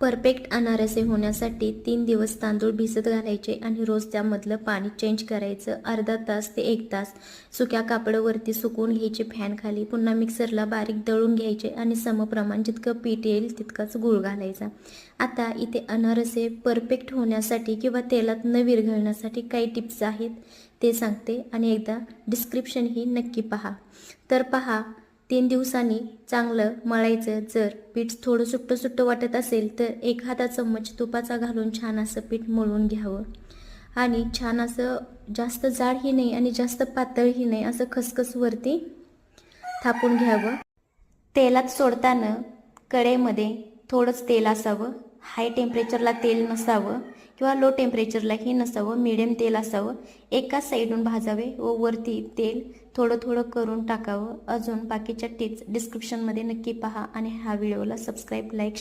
Perfect अनारसे होण्यासाठी तीन दिवस तांदूळ भिजत घालायचे आणि रोज त्यामधलं पाणी चेंज करायचं. अर्धा तास ते एक तास सुक्या कापडावरती सुकवून घ्यायचे फॅन खाली. पुन्हा मिक्सरला बारीक दळून घ्यायचे आणि समप्रमाण जितकं पीठ येईल तितकाच गूळ घालायचा. आता इथे अनारसे परफेक्ट होण्यासाठी किंवा तेलात न विरघळण्यासाठी काही टिप्स आहेत ते सांगते आणि एकदा डिस्क्रिप्शन ही नक्की पहा. तर पहा तीन दिवसांनी चांगलं मळायचं जर पीठ थोडं सुट्टं सुट्टं वाटत असेल तर एक हाता चम्मच तुपाचा घालून छान असं पीठ मळून घ्यावं. आणि छान असं जास्त जाडही नाही आणि जास्त पातळही नाही असं खसखसवरती थापून घ्यावं. तेलात सोडताना कडेमध्ये थोडंच तेल असावं. हाय टेम्परेचरला तेल नसावं किंवा लो टेम्परेचरलाही नसावं मिडियम तेल असावं. एकाच साईडून भाजावे व वरती तेल थोडं थोडं करून टाकावं. अजून बाकीच्या टिप्स डिस्क्रिप्शनमध्ये नक्की पहा आणि ह्या व्हिडिओला सबस्क्राईब लाईक